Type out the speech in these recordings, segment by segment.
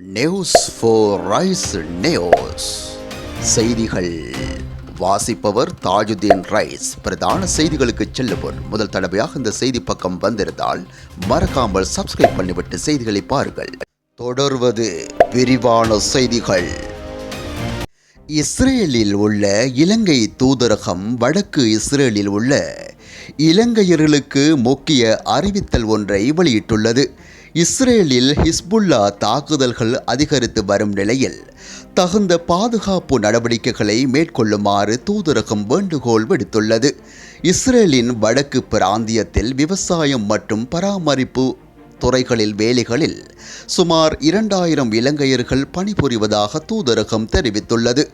News four rice news செய்திகள். வாசிப்பவர் Tajuddin rice. பிரதான செய்திகளுக்கு செல்லுவோர். முதல் தடவையாக இந்த செய்தி பக்கம் வந்திருந்தால் மறக்காமல் சப்ஸ்கிரைப் பண்ணிவிட்டு செய்திகளை பாருங்கள். தொடர்வது விரிவான செய்திகள். இஸ்ரேலில் உள்ள இலங்கை தூதரகம் வடக்கு இஸ்ரேலில் உள்ள இலங்கையர்களுக்கு முக்கிய அறிவித்தல் ஒன்றை வெளியிட்டுள்ளது. இஸ்ரேலில் ஹிஸ்புல்லா தாக்குதல்கள் அதிகரித்து வரும் நிலையில் தகுந்த பாதுகாப்பு நடவடிக்கைகளை மேற்கொள்ளுமாறு தூதரகம் வேண்டுகோள் விடுத்துள்ளது. இஸ்ரேலின் வடக்கு பிராந்தியத்தில் விவசாயம் மற்றும் பராமரிப்பு துறைகளில் வேலைகளில் சுமார் இரண்டாயிரம் இலங்கையர்கள் பணிபுரிவதாக தூதரகம் தெரிவித்துள்ளது.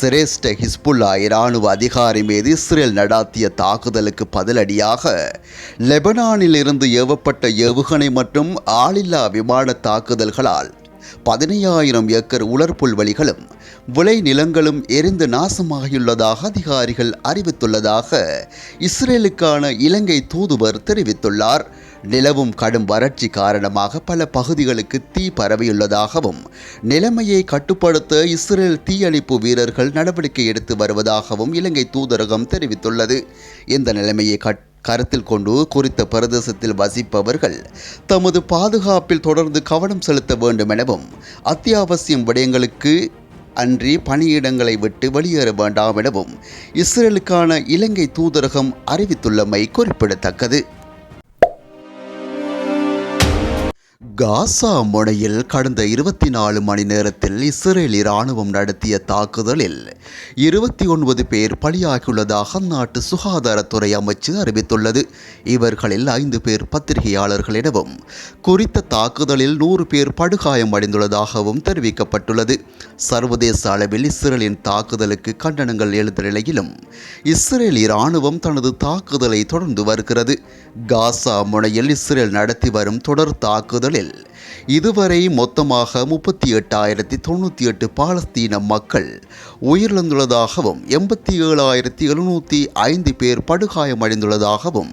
சிரேஷ்ட ஹிஸ்புல்லா இராணுவ அதிகாரி மீது இஸ்ரேல் நடாத்திய தாக்குதலுக்கு பதிலடியாக லெபனானில் இருந்து ஏவப்பட்ட ஏவுகணை மற்றும் ஆளில்லா விமான தாக்குதல்களால் பதினையாயிரம் ஏக்கர் உலர்புல்வெளிகளும் விளை நிலங்களும் எரிந்து நாசமாகியுள்ளதாக அதிகாரிகள் அறிவித்துள்ளதாக இஸ்ரேலுக்கான இலங்கை தூதுவர் தெரிவித்துள்ளார். நிலவும் கடும் வறட்சி காரணமாக பல பகுதிகளுக்கு தீ பரவியுள்ளதாகவும் நிலைமையை கட்டுப்படுத்த இஸ்ரேல் தீயணைப்பு வீரர்கள் நடவடிக்கை எடுத்து வருவதாகவும் இலங்கை தூதரகம் தெரிவித்துள்ளது. இந்த நிலைமையை கட் கருத்தில் கொண்டு குறித்த பிரதேசத்தில் வசிப்பவர்கள் தமது பாதுகாப்பில் தொடர்ந்து கவனம் செலுத்த வேண்டும் எனவும் அத்தியாவசியம் விடயங்களுக்கு அன்றி பணியிடங்களை விட்டு வெளியேற வேண்டாம் எனவும் இஸ்ரேலுக்கான இலங்கை தூதரகம் அறிவித்துள்ளமை குறிப்பிடத்தக்கது. காசா முனையில் கடந்த இருபத்தி நாலு மணி நேரத்தில் இஸ்ரேல் இராணுவம் நடத்திய தாக்குதலில் இருபத்தி ஒன்பது பேர் பலியாகியுள்ளதாக அந்நாட்டு சுகாதாரத்துறை அமைச்சு அறிவித்துள்ளது. இவர்களில் ஐந்து பேர் பத்திரிகையாளர்கள் எனவும் குறித்த தாக்குதலில் நூறு பேர் படுகாயம் அடைந்துள்ளதாகவும் தெரிவிக்கப்பட்டுள்ளது. சர்வதேச அளவில் இஸ்ரேலின் தாக்குதலுக்கு கண்டனங்கள் எழுந்த நிலையிலும் இஸ்ரேல் இராணுவம் தனது தாக்குதலை தொடர்ந்து வருகிறது. காசா முனையில் இஸ்ரேல் நடத்தி வரும் தொடர் தாக்குதலில் இதுவரை மொத்தமாக முப்பத்தி எட்டாயிரத்தி தொண்ணூற்றி எட்டு பாலஸ்தீன மக்கள் உயிரிழந்துள்ளதாகவும் எண்பத்தி ஏழாயிரத்தி எழுநூற்றி ஐந்து பேர் படுகாயமடைந்துள்ளதாகவும்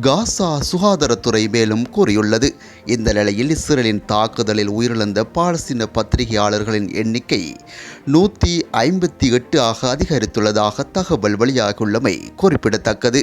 காசா சுகாதாரத்துறை மேலும் கூறியுள்ளது. இந்த நிலையில் இஸ்ரேலின் தாக்குதலில் உயிரிழந்த பாலஸ்தீன பத்திரிகையாளர்களின் எண்ணிக்கை நூற்றி ஐம்பத்தி எட்டு ஆக அதிகரித்துள்ளதாக தகவல் வெளியாகியுள்ளமை குறிப்பிடத்தக்கது.